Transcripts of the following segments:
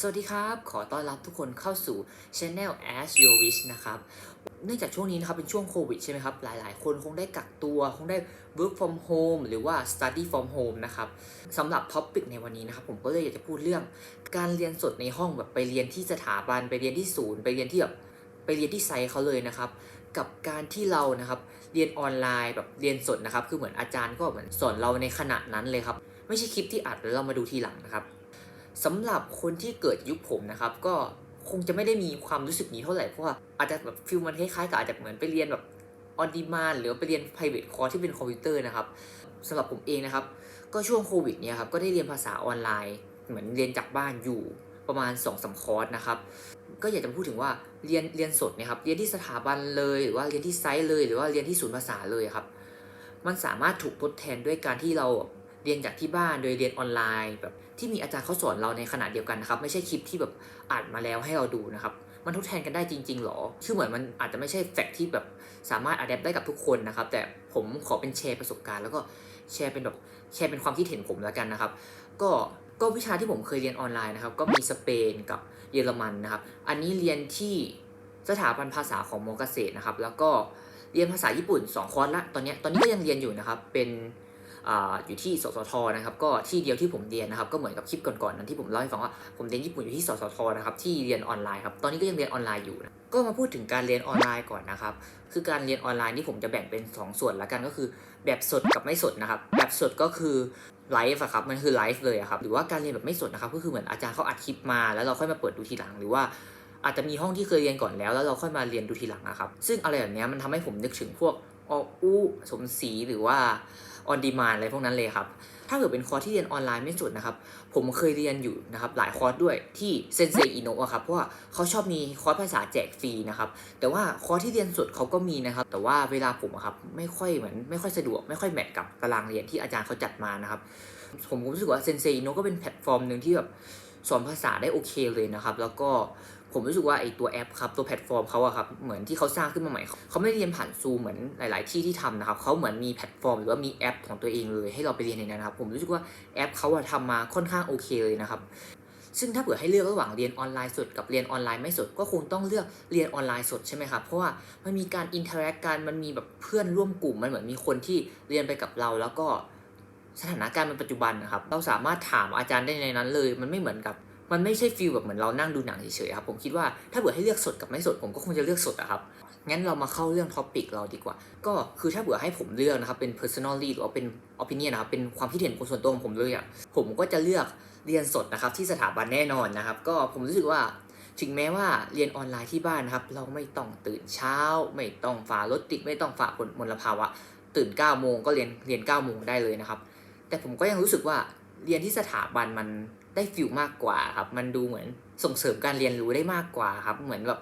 สวัสดีครับ ขอต้อนรับทุกคนเข้าสู่ Channel As Your Wish นะครับ เนื่องจากช่วงนี้นะครับเป็นช่วงโควิดใช่ไหมครับ หลาย ๆ คนคงได้กักตัว คงได้ work from home หรือว่า study from home นะครับสำหรับท็อปิกในวันนี้นะครับ ผมก็เลยอยากจะพูดเรื่อง การเรียนสดในห้องแบบไปเรียนที่สถาบัน ไปเรียนที่ศูนย์ ไปเรียนที่แบบไปเรียนที่ไซต์เขาเลยนะครับ กับการที่เรานะครับเรียนออนไลน์แบบเรียนสดนะครับ คือเหมือนอาจารย์ก็เหมือนสอนเราในขณะนั้นเลยครับ ไม่ใช่คลิปที่อัดแล้วเรามาดูทีหลังนะครับ สำหรับคนที่เกิดยุคผมนะครับ ก็คงจะไม่ได้มีความรู้สึกนี้เท่าไหร่เพราะว่าอาจจะแบบฟิลมันคล้ายๆกับอาจจะเหมือนไปเรียนแบบออนดีมานหรือไปเรียน private course ที่เป็นคอมพิวเตอร์นะครับสำหรับผมเองนะครับ ก็ช่วงโควิดเนี่ยครับก็ได้เรียนภาษาออนไลน์ เหมือนเรียนจากบ้านอยู่ประมาณ2อสคอร์สนะครับก็อยากจะพูดถึงว่าเรียนเรียนสดเนี่ยครับเรียนที่สถาบันเลยหรือว่าเรียนที่ไซต์เลย หรือว่าเรียนที่ศูนย์ภาษาเลยครับ มันสามารถถูกทดแทนด้วยการที่เรา เรียนจากที่บ้านโดยเรียนออนไลน์แบบที่มีอาจารย์เขาสอนเราในขณะเดียวกันนะครับ ไม่ใช่คลิปที่แบบอัดมาแล้วให้เราดูนะครับ มันทดแทนกันได้จริงๆหรอ คือเหมือนมันอาจจะไม่ใช่แฟกต์ที่แบบสามารถอัดแอปได้กับทุกคนนะครับ แต่ผมขอเป็นแชร์ประสบการณ์ แล้วก็แชร์เป็นแบบแชร์เป็นความคิดเห็นผมแล้วกันนะครับ ก็ก็วิชาที่ผมเคยเรียนออนไลน์นะครับ ก็มีสเปนกับเยอรมันนะครับ อันนี้เรียนที่สถาบันภาษาของมอเกษตรนะครับ แล้วก็เรียนภาษาญี่ปุ่น 2 คอร์สละ ตอนนี้ตอนนี้ก็ยังเรียนอยู่นะครับ เป็น อยู่ที่สสทนะครับก็ที่เดียวที่ผมเรียนนะครับก็เหมือนกับคลิปก่อนๆนั้นที่ผมเล่าให้ฟังว่าผมเรียนญี่ปุ่นอยู่ที่สสทนะครับที่เรียนออนไลน์ครับตอนนี้ก็ยังเรียนออนไลน์อยู่นะก็มาพูดถึงการเรียนออนไลน์ก่อนนะครับคือการเรียนออนไลน์นี่ผมจะแบ่งเป็น 2 ส่วนละกันก็คือ แบบสดกับไม่สดนะครับแบบสดก็คือไลฟ์อะครับมันคือไลฟ์เลยอะครับหรือว่าการเรียนแบบไม่สดนะครับก็คือเหมือนอาจารย์เขาอัดคลิปมาแล้วเราค่อยมาเปิดดูทีหลังหรือว่าอาจจะมีห้องที่เคยเรียนก่อนแล้ว แล้วเราค่อยมาเรียนดูทีหลังนะครับซึ่งอะไรแบบนี้มันทำให้ผมนึกถึงพวกออู้สมศรีหรือว่า ออนดีมานอะไรพวกนั้นเลยครับ ถ้าเกิดเป็นคอร์สที่เรียนออนไลน์ไม่สุดนะครับ ผมเคยเรียนอยู่นะครับหลายคอร์สด้วยที่เซนเซอิโนะครับ เพราะว่าเขาชอบมีคอร์สภาษาแจกฟรีนะครับ แต่ว่าคอร์สที่เรียนสุดเขาก็มีนะครับ แต่ว่าเวลาผมครับไม่ค่อยเหมือนไม่ค่อยสะดวกไม่ค่อยแมทกับตารางเรียนที่อาจารย์เขาจัดมานะครับ ผมรู้สึกว่าเซนเซอิโนะก็เป็นแพลตฟอร์มหนึ่งที่แบบสอนภาษาได้โอเคเลยนะครับ แล้วก็ ผมรู้สึกว่าไอตัวแอปครับตัวแพลตฟอร์มเขาอะครับเหมือนที่เขาสร้างขึ้นมาใหม่เขาไม่ได้เรียนผ่านซูเหมือนหลาย ๆ ที่ที่ทำนะครับเขาเหมือนมีแพลตฟอร์มหรือว่ามีแอป ของตัวเองเลย ให้เราไปเรียนในนั้นะครับผมรู้สึกว่าแอปเขาอะทำมาค่อนข้างโอเคเลยนะครับซึ่งถ้าเผื่อให้เลือกระหว่างเรียนออนไลน์สดกับเรียนออนไลน์ไม่สด ก็คงต้องเลือกเรียนออนไลน์สดใช่ไหมครับ เพราะว่ามันมีการอินเทอร์แอคกันมันมีแบบเพื่อนร่วมกลุ่มมันเหมือนมีคนที่เรียนไปกับเรา แล้วก็สถานการณ์มันปัจจุบันนะครับ เราสามารถถามอาจารย์ได้ในนั้นเลย มันไม่เหมือนกับ มันไม่ใช่ฟีลแบบเหมือนเรานั่งดูหนังเฉยๆครับผมคิดว่าถ้าเผื่อให้เลือกสดกับไม่สดผมก็คงจะเลือกสดอะครับงั้นเรามาเข้าเรื่องท็อปิกเราดีกว่า ก็คือถ้าเผื่อให้ผมเลือกนะครับเป็น personally หรือว่าเป็น opinion นะครับเป็นความคิดเห็นคนส่วนตัวของผมเลยอะผมก็จะเลือกเรียนสดนะครับที่สถาบันแน่นอนนะครับ ก็ผมรู้สึกว่าถึงแม้ว่าเรียนออนไลน์ที่บ้านนะครับ เราไม่ต้องตื่นเช้า ไม่ต้องฝ่ารถติดไม่ต้องฝ่ามลภาวะ ตื่น9ก้าโมงก็เรียนเรียน9ก้าโมงได้เลยนะครับ แต่ผมก็ยังรู้สึกว่า เรียนที่สถาบันมันได้ฟิลมากกว่าครับ มันดูเหมือนส่งเสริมการเรียนรู้ได้มากกว่าครับ เหมือนแบบ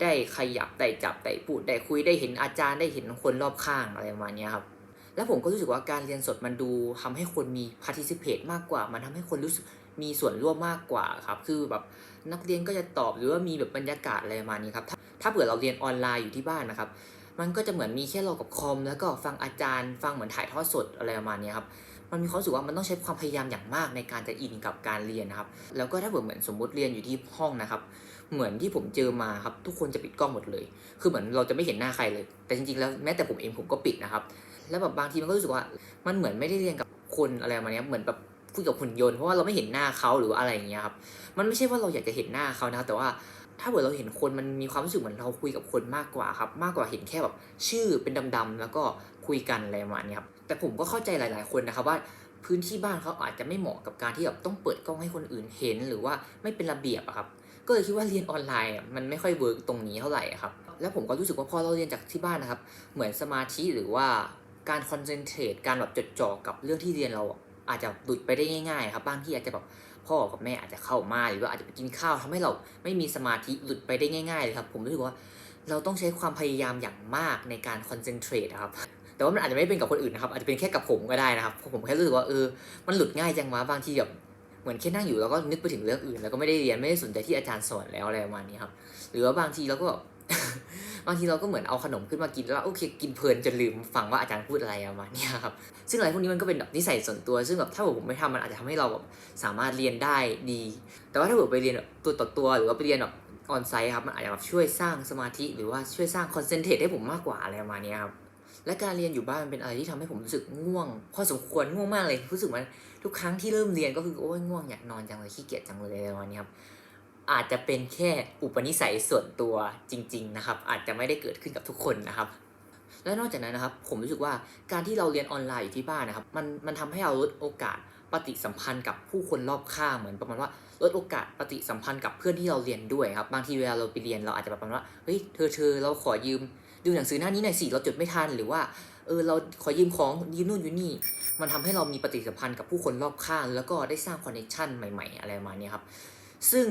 ได้ขยับได้จับได้พูดได้คุยได้เห็นอาจารย์ได้เห็นคนรอบข้างอะไรประมาณนี้ครับ แล้วผมก็รู้สึกว่าการเรียนสดมันดูทำให้คนมี participate มากกว่า มันทำให้คนรู้สึกมีส่วนร่วมมากกว่าครับ คือแบบนักเรียนก็จะตอบหรือว่ามีแบบบรรยากาศอะไรประมาณนี้ครับถ้าถ้าเผื่อเราเรียนออนไลน์อยู่ที่บ้านนะครับ มันก็จะเหมือนมีแค่เรากับคอม แล้วก็ฟังอาจารย์ ฟังเหมือนถ่ายทอดสดอะไรประมาณนี้ครับ มันมีความรู้สึกว่ามันต้องใช้ความพยายามอย่างมากในการจะอินกับการเรียนนะครับ แล้วก็ถ้าเผื่อเหมือนสมมติเรียนอยู่ที่ห้องนะครับ เหมือนที่ผมเจอมาครับทุกคนจะปิดกล้องหมดเลย คือเหมือนเราจะไม่เห็นหน้าใครเลย แต่จริงๆแล้วแม้แต่ผมเองผมก็ปิดนะครับ แล้วแบบบางทีมันก็รู้สึกว่ามันเหมือนไม่ได้เรียนกับคนอะไรมาเนี้ยเหมือนแบบคุยกับหุ่นยนต์เพราะว่าเราไม่เห็นหน้าเขาหรืออะไรอย่างเงี้ยครับ มันไม่ใช่ว่าเราอยากจะเห็นหน้าเขานะครับแต่ว่าถ้าเกิดเราเห็นคนมันมีความรู้สึกเหมือนเราคุยกับคนมากกว่าครับ มากกว่าเห็นแค่แบบชื่อเป็นดำๆแล้วก็คุยกันอะไรประมาณนี้ครับ แต่ผมก็เข้าใจหลาย ๆ คนนะครับว่าพื้นที่บ้านเขาอาจจะไม่เหมาะกับการที่แบบต้องเปิดกล้องให้คนอื่นเห็น หรือว่าไม่เป็นระเบียบอะครับก็เลยคิดว่าเรียนออนไลน์มันไม่ค่อยเวิร์กตรงนี้เท่าไหร่ครับแล้วผมก็รู้สึกว่าพอเราเรียนจากที่บ้านนะครับ เหมือนสมาธิหรือว่าการคอนเซนเทรตการแบบจดจ่อกับเรื่องที่เรียนเราอาจจะหลุดไปได้ง่ายๆครับบางที่อาจจะแบบพ่อกับแม่อาจจะเข้ามาหรือว่าอาจจะไปกินข้าวทำให้เราไม่มีสมาธิหลุดไปได้ง่ายๆเลยครับผมรู้สึกว่าเราต้องใช้ความพยายามอย่างมากในการคอนเซนเทรตครับ แต่ว่ามันอาจจะไม่เป็นกับคนอื่นนะครับ อาจจะเป็นแค่กับผมก็ได้นะครับผมแค่รู้สึกว่าเออมันหลุดง่ายจังวะบางทีแบบเหมือนแค่นั่งอยู่แล้วก็นึกไปถึงเรื่องอื่น แล้วก็ไม่ได้เรียนไม่ได้สนใจที่อาจารย์สอนแล้วอะไรประมาณนี้ครับหรือว่าบางทีเราก็บบบางทีเราก็เหมือนเอาขนมขึ้นมากินแล้วโอเคกินเพลินจนลืมฟังว่าอาจารย์พูดอะไรประมาณนี้ครับซึ่งอะไรพวกนี้มันก็เป็นแบบนิสัยส่วนตัว ซึ่งแบบถ้าผมไม่ทำมันอาจจะทำให้เราแบบสามารถเรียนได้ดี แต่ว่าถ้าผมไปเรียนแบบตัวต่อตัวหรือว่าไปเรียนแบบออนไซต์ครับมันอาจจะแบบช่วยสร้างสมาธิหรือว่าช่วยสร้างคอนเซนเทรตให้ผมมากกว่าอะไรประมาณนี้ครับ และการเรียนอยู่บ้านมันเป็นอะไรที่ทำให้ผมรู้สึกง่วง พอสมควรง่วงมากเลย รู้สึกว่าทุกครั้งที่เริ่มเรียนก็คือโอ้ยง่วงอยากนอนจังเลยขี้เกียจจังเลยอะไรประมาณนี้ครับอาจจะเป็นแค่อุปนิสัยส่วนตัวจริง ๆ นะครับ อาจจะไม่ได้เกิดขึ้นกับทุกคนนะครับ และนอกจากนั้นนะครับ ผมรู้สึกว่าการที่เราเรียนออนไลน์อยู่ที่บ้านนะครับ มันมันทำให้เราลดโอกาสปฏิสัมพันธ์กับผู้คนรอบข้างเหมือนประมาณว่าลดโอกาสปฏิสัมพันธ์กับเพื่อนที่เราเรียนด้วยครับ บางทีเวลาเราไปเรียนเราอาจจะแบบประมาณว่าเฮ้ยเธอเธอเราขอยืม ดูหนังสือหน้านี้หน่อยสิเราจดไม่ทันหรือว่าเออเราขอยืมของยืมนู่นยืมนี่มันทำให้เรามีปฏิสัมพันธ์กับผู้คนรอบข้าง แล้วก็ได้สร้างคอนเนคชันใหม่ ๆ อะไรมาเนี้ยครับ ซึ่ง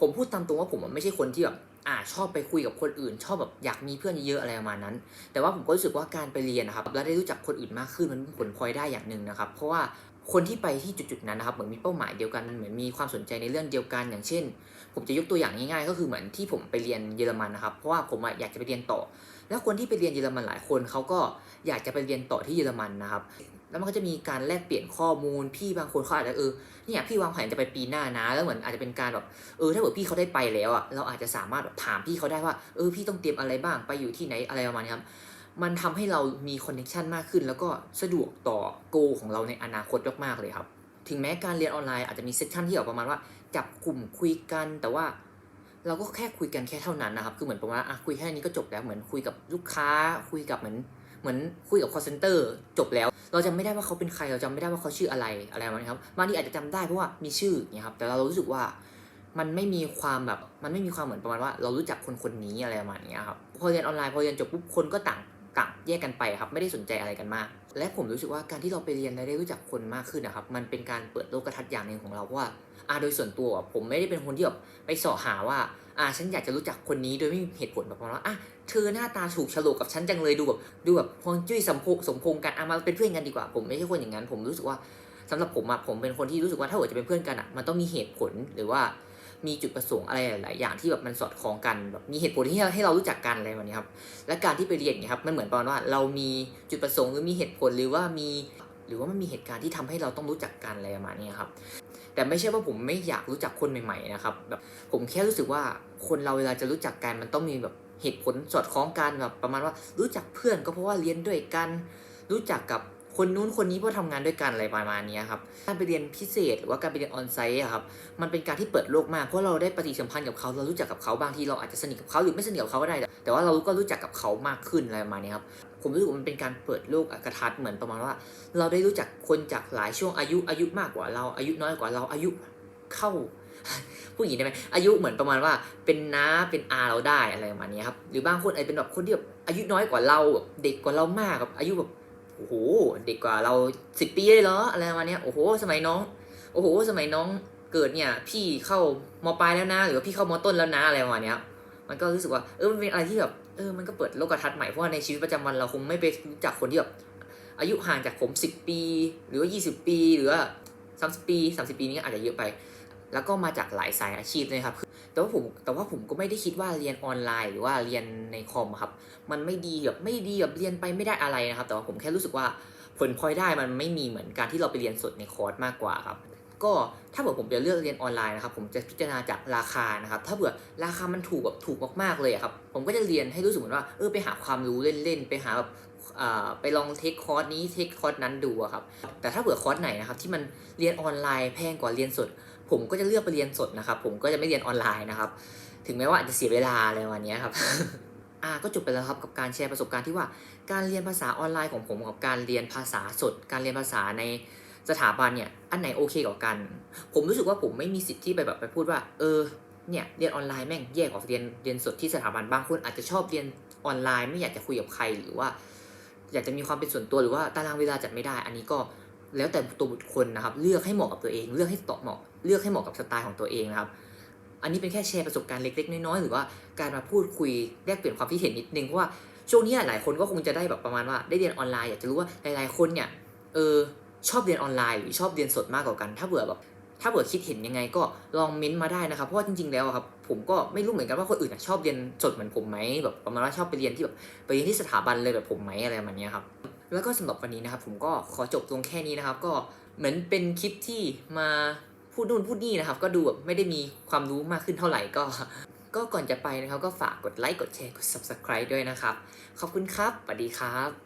ผมพูดตามตรงว่าผมไม่ใช่คนที่แบบอ่าชอบไปคุยกับคนอื่น ชอบแบบอยากมีเพื่อนเยอะๆอะไรประมาณนั้น แต่ว่าผมก็รู้สึกว่าการไปเรียนนะครับแล้วได้รู้จักคนอื่นมากขึ้นมันผลพลอยได้อย่างหนึ่งนะครับ เพราะว่าคนที่ไปที่จุดๆนั้นนะครับเหมือนมีเป้าหมายเดียวกันเหมือนมีความสนใจในเรื่องเดียวกันอย่างเช่น ผมจะยกตัวอย่างง่ายๆ ก็คือเหมือนที่ผมไปเรียนเยอรมันนะครับ เพราะว่าผมอยากจะไปเรียนต่อ แล้วคนที่ไปเรียนเยอรมันหลายคนเขาก็อยากจะไปเรียนต่อที่เยอรมันนะครับ แล้วมันก็จะมีการแลกเปลี่ยนข้อมูล พี่บางคนเขาอาจจะเออเนี่ยพี่วางแผนจะไปปีหน้านะ แล้วเหมือนอาจจะเป็นการแบบเออถ้าเกิดพี่เขาได้ไปแล้วอะเราอาจจะสามารถแบบถามพี่เขาได้ว่าเออพี่ต้องเตรียมอะไรบ้างไปอยู่ที่ไหนอะไรประมาณนี้ครับมันทำให้เรามีคอนเนคชันมากขึ้น แล้วก็สะดวกต่อโกของเราในอนาคตมากๆเลยครับ ถึงแม้การเรียนออนไลน์อาจจะมีเซสชั่นที่แบบประมาณว่าจับกลุ่มคุยกันแต่ว่า เราก็แค่คุยกันแค่เท่านั้นนะครับ คือเหมือนประมาณว่าอะคุยแค่นี้ก็จบแล้วเหมือนคุยกับลูกค้า คุยกับเหมือนเหมือนคุยกับ call center จบแล้ว เราจำไม่ได้ว่าเขาเป็นใครเราจำไม่ได้ว่าเขาชื่ออะไรอะไรประมาณนี้ครับบางทีอาจจะจำได้เพราะว่ามีชื่อเงี้ยครับแต่เรารู้สึกว่ามันไม่มีความแบบมันไม่มีความเหมือนประมาณว่า เรารู้จักคนคนนี้อะไรประมาณนี้ครับพอเรียนออนไลน์พอเรียนจบปุ๊บคนก็ต่าง ต่างแยกกันไปครับไม่ได้สนใจอะไรกันมาก และผมรู้สึกว่าการที่เราไปเรียนและได้รู้จักคนมากขึ้นนะครับ มันเป็นการเปิดโลกทัศน์อย่างหนึ่งของเราว่าอ่าโดยส่วนตัวผมไม่ได้เป็นคนที่แบบไปสาะหาว่าอ่าฉันอยากจะรู้จักคนนี้โดยไม่มีเหตุผลแบบปราณว่าอะเธอหน้าตาถูกฉลกกับฉันจังเลยดูแบบดูแบบพองจุ้ยสมพงสมพงกันอะมาเป็นเพื่อนกันดีกว่า ผมไม่ใช่คนอย่างนั้น ผมรู้สึกว่าสำหรับผมอะผมเป็นคนที่รู้สึกว่าถ้าเกิดจะเป็นเพื่อนกันอะมันต้องมีเหตุผลหรือว่า มีจุดประสงค์อะไรหลาย ๆ อย่างที่แบบมันสอดคล้องกันแบบมีเหตุผลที่ให้เรารู้จักกันอะไรแบบนี้ครับและการที่ไปเรียนเนี่ยครับมันเหมือนประมาณว่าเรามีจุดประสงค์หรือมีเหตุผลหรือว่ามีหรือว่ามันมีเหตุการณ์ที่ทำให้เราต้องรู้จักกันอะไรประมาณนี้ครับแต่ไม่ใช่ว่าผมไม่อยากรู้จักคนใหม่ ๆ นะครับแบบผมแค่รู้สึกว่าคนเราเวลาจะรู้จักกันมันต้องมีแบบเหตุผลสอดคล้องกันแบบประมาณว่ารู้จักเพื่อนก็เพราะว่าเรียนด้วยกัน รู้จักกับ คนนู้นคนนี้เพราะทำงานด้วยกันอะไรประมาณนี้ครับการไปเรียนพิเศษหรือว่าการไปเรียนออนไซต์ครับมันเป็นการที่เปิดโลกมากเพราะเราได้ปฏิสัมพันธ์กับเขาเรารู้จักกับเขาบางทีเราอาจจะสนิทกับเขาหรือไม่สนิทกับเขาก็ได้ แต่ว่าเราก็รู้จักกับเขามากขึ้นอะไรประมาณนี้ครับผมรู้สึกว่ามันเป็นการเปิดโลกอักทัศน์เหมือนประมาณว่า เราได้รู้จักคนจากหลายช่วงอายุอายุมากกว่าเราอายุน้อยกว่าเราอายุเข้าผู้หญิงได้ไหมอายุเหมือนประมาณว่าเป็นน้าเป็นอาเราได้อะไรประมาณนี้ครับหรือบางคนอาจจะเป็นแบบคนที่แบบอายุน้อยกว่าเราแบบเด็กกว่าเรามากแบบอายุแบบ โอ้โหเด็กกว่าเราสิบปีเลยเหรออะไรประมาณเนี้ยโอ้โห สมัยน้อง โอ้โห สมัยน้องเกิดเนี่ย พี่เข้ามปลายแล้วนะหรือว่าพี่เข้ามต้นแล้วนะอะไรประมาณเนี้ยมันก็รู้สึกว่าเออมันเป็นอะไรที่แบบเออมันก็เปิดโลกทัศน์ใหม่เพราะว่าในชีวิตประจำวันเราคงไม่ไปรู้จักคนที่แบบอายุห่างจากผมสิบปี หรือว่ายี่สิบปี หรือว่าสามสิบปีสามสิบปีนี้อาจจะเยอะไป แล้วก็มาจากหลายสายอาชีพเลยครับแต่ว่าผมแต่ว่าผมก็ไม่ได้คิดว่าเรียนออนไลน์ หรือว่าเรียนในคอมครับ มันไม่ดีแบบไม่ดีแบบเรียนไปไม่ได้อะไรนะครับ แต่ว่าผมแค่รู้สึกว่าผลพลอยได้มันไม่มีเหมือนการที่เราไปเรียนสดในคอร์สมากกว่าครับก็ถ้าเผื่อผมจะเลือกเรียนออนไลน์นะครับผมจะพิจารณาจากราคานะครับถ้าเผื่อราคามันถูกแบบถูกมากๆเลยครับผมก็จะเรียนให้รู้สึกเหมือนว่าเออไปหาความรู้เล่นๆไปหาแบบอ่า ไปลองเทคคอร์สนี้เทคคอร์สนั้นดูครับ แต่ถ้าเผื่อคอร์สไหนนะครับที่มันเรียนออนไลน์แพงกว่าเรียนสด ผมก็จะเลือกไปเรียนสดนะครับ ผมก็จะไม่เรียนออนไลน์นะครับ ถึงแม้ว่าอาจจะเสียเวลาอะไรวันนี้ครับอ่าก็จบไปแล้วครับกับการแชร์ประสบการณ์ที่ว่าการเรียนภาษาออนไลน์ของผมกับการเรียนภาษาสด การเรียนภาษาในสถาบันเนี่ยอันไหนโอเคกว่ากัน ผมรู้สึกว่าผมไม่มีสิทธิ์ที่ไปแบบไปพูดว่า เออเนี่ยเรียนออนไลน์แม่งแย่กว่าเรียนเรียนสดที่สถาบันบางคนอาจจะชอบเรียนออนไลน์ไม่อยากจะคุยกับใครหรือว่า อยากจะมีความเป็นส่วนตัวหรือว่าตารางเวลาจัดไม่ได้ อันนี้ก็แล้วแต่ตัวบุคคลนะครับ เลือกให้เหมาะกับตัวเอง เลือกให้ตอบเหมาะ เลือกให้เหมาะกับสไตล์ของตัวเองนะครับ อันนี้เป็นแค่แชร์ประสบการณ์เล็ก ๆ น้อยๆหรือว่าการมาพูดคุยแลกเปลี่ยนความคิดเห็นนิดนึงเพราะว่าช่วงนี้หลายคนก็คงจะได้แบบประมาณว่าได้เรียนออนไลน์อยากจะรู้ว่าหลายๆคนเนี่ยเออชอบเรียนออนไลน์หรือชอบเรียนสดมากกว่ากัน ถ้าเผื่อแบบ ถ้าเกิดคิดเห็นยังไงก็ลองเม้นต์มาได้นะครับ เพราะว่าจริงๆแล้วครับผมก็ไม่รู้เหมือนกันว่าคนอื่นชอบเรียนสดเหมือนผมไหมแบบประมาณว่าชอบไปเรียนที่แบบไปเรียนที่สถาบันเลยแบบผมไหมอะไรประมาณนี้ครับแล้วก็สำหรับวันนี้นะครับ ผมก็ขอจบตรงแค่นี้นะครับ ก็เหมือนเป็นคลิปที่มาพูดนู่นพูดนี่นะครับ ก็ดูแบบไม่ได้มีความรู้มากขึ้นเท่าไหร่ก็ ก็ก่อนจะไปนะครับ ก็ฝากกดไลค์กดแชร์กด subscribe ด้วยนะครับ ขอบคุณครับสวัสดีครับ